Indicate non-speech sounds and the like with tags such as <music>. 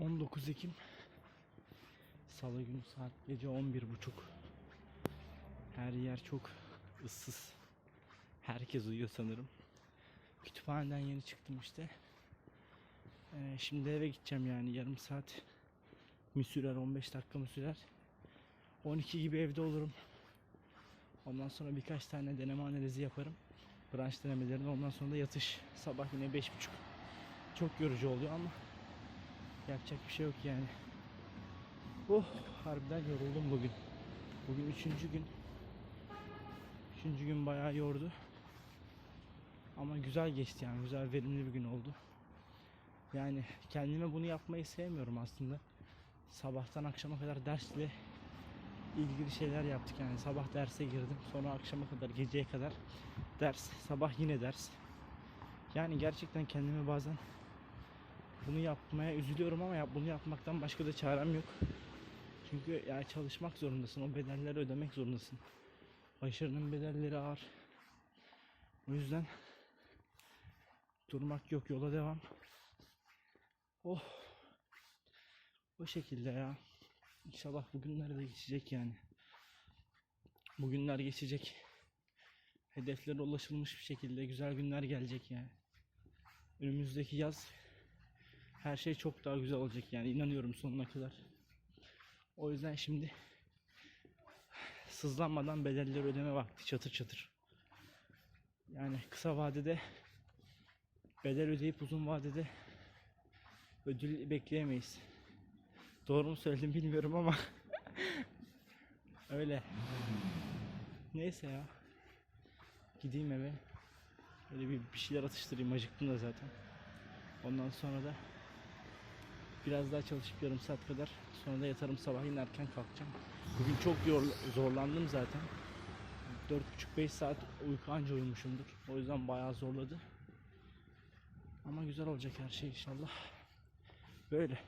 19 Ekim. Salı günü saat gece 11.30 Her yer çok ıssız. Herkes uyuyor sanırım. Kütüphaneden yeni çıktım işte. Ee, Şimdi eve gideceğim yani. Yarım saat mi sürer 15 dakika mı sürer? 12 gibi evde olurum. Ondan sonra birkaç tane deneme analizi yaparım. Branş denemelerini. Ondan sonra da yatış. Sabah yine 5.30 çok yorucu oluyor ama yapacak bir şey yok yani. Oh harbiden yoruldum bugün. Bugün üçüncü gün. Üçüncü gün bayağı yordu. Ama güzel geçti yani güzel verimli bir gün oldu. Yani kendime bunu yapmayı sevmiyorum aslında. Sabahtan akşama kadar dersle ilgili şeyler yaptık yani. Sabah derse girdim sonra akşama kadar geceye kadar ders sabah yine ders. Yani gerçekten kendime bazen bunu yapmaya üzülüyorum ama yap, bunu yapmaktan başka da çarem yok çünkü yani çalışmak zorundasın o bedelleri ödemek zorundasın başarının bedelleri ağır o yüzden durmak yok yola devam oh o şekilde ya İnşallah bugünler de geçecek yani. Bugünler geçecek. Hedeflere ulaşılmış bir şekilde güzel günler gelecek yani. Önümüzdeki yaz her şey çok daha güzel olacak yani inanıyorum sonuna kadar. O yüzden şimdi sızlanmadan bedelleri ödeme vakti çatır çatır. Yani kısa vadede bedel ödeyip uzun vadede ödül bekleyemeyiz. Doğru mu söyledim bilmiyorum ama <laughs> öyle. Neyse ya. Gideyim eve. Böyle bir, bir şeyler atıştırayım. Acıktım da zaten. Ondan sonra da biraz daha çalışıp yarım saat kadar sonra da yatarım sabah yine erken kalkacağım. Bugün çok zorlandım zaten. 4,5-5 saat uyku anca uyumuşumdur. O yüzden bayağı zorladı. Ama güzel olacak her şey inşallah. Böyle.